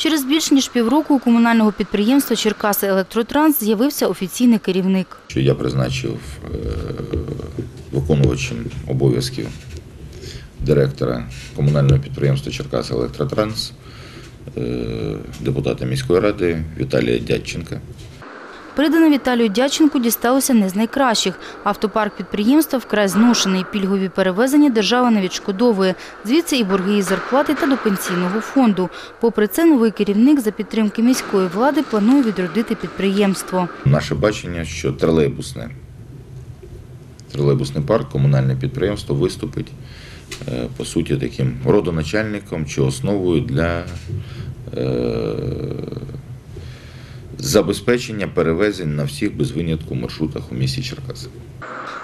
Через більш ніж півроку у комунального підприємства Черкаси Електротранс з'явився офіційний керівник. я призначив е, виконувачем обов'язків директора комунального підприємства Черкас Електротранс, е, депутата міської ради Віталія Дядченка. Придане Віталію Дяченку дісталося не з найкращих. Автопарк підприємства вкрай зношений. Пільгові перевезення держава не відшкодовує. Звідси і борги із зарплати та до пенсійного фонду. Попри це, новий керівник за підтримки міської влади планує відродити підприємство. Наше бачення, що тролейбусне, тролейбусний парк, комунальне підприємство виступить е, по суті таким родоначальником чи основою для е, забезпечення перевезень на всіх без винятку маршрутах у місті Черкаси.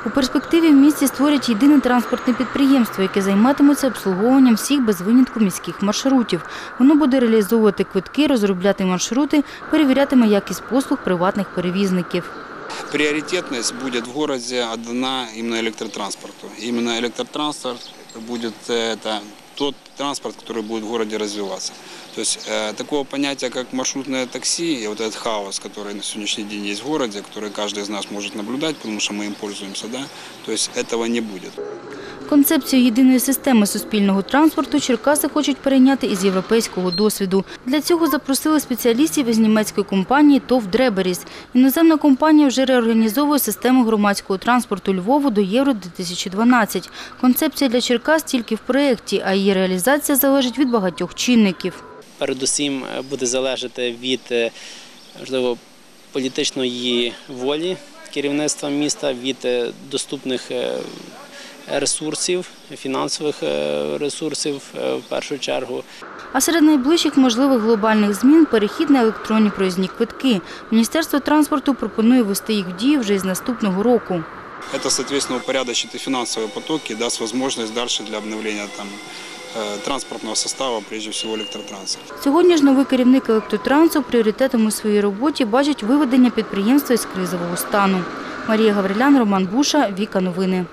У перспективі в місті створять єдине транспортне підприємство, яке займатиметься обслуговуванням всіх без винятку міських маршрутів. Воно буде реалізовувати квитки, розробляти маршрути, перевірятиме якість послуг приватних перевізників. Приоритетность будет в городе отдана именно электротранспорту. Именно электротранспорт будет э, это тот транспорт, который будет в городе развиваться. То есть э, такого понятия, как маршрутное такси, и вот этот хаос, который на сегодняшний день есть в городе, который каждый из нас может наблюдать, потому что мы им пользуемся, да, то есть этого не будет. Концепцію єдиної системи суспільного транспорту Черкаси хочуть перейняти із європейського досвіду. Для цього запросили спеціалістів із німецької компанії ТОВ Дреберіс. Іноземна компанія вже реорганізовує систему громадського транспорту Львову до Євро-2012. Концепція для Черкас тільки в проєкті, а її реалізація залежить від багатьох чинників. передусім е, буде залежати від е, можливо політичної волі керівництва міста, від е, доступних ресурсів, фінансових е, ресурсів е, в першу чергу. А серед найближчих можливих глобальних змін – перехід на електронні проїзні квитки. Міністерство транспорту пропонує ввести їх в дію вже із наступного року. Это, соответственно, упорядочит и финансовые потоки, даст возможность дальше для обновления там, э, транспортного состава, прежде всего электротранса. Сьогодні ж новий керівник електротрансу пріоритетом у своїй роботі бачить виведення підприємства із кризового стану. Марія Гаврилян, Роман Буша, Віка Новини.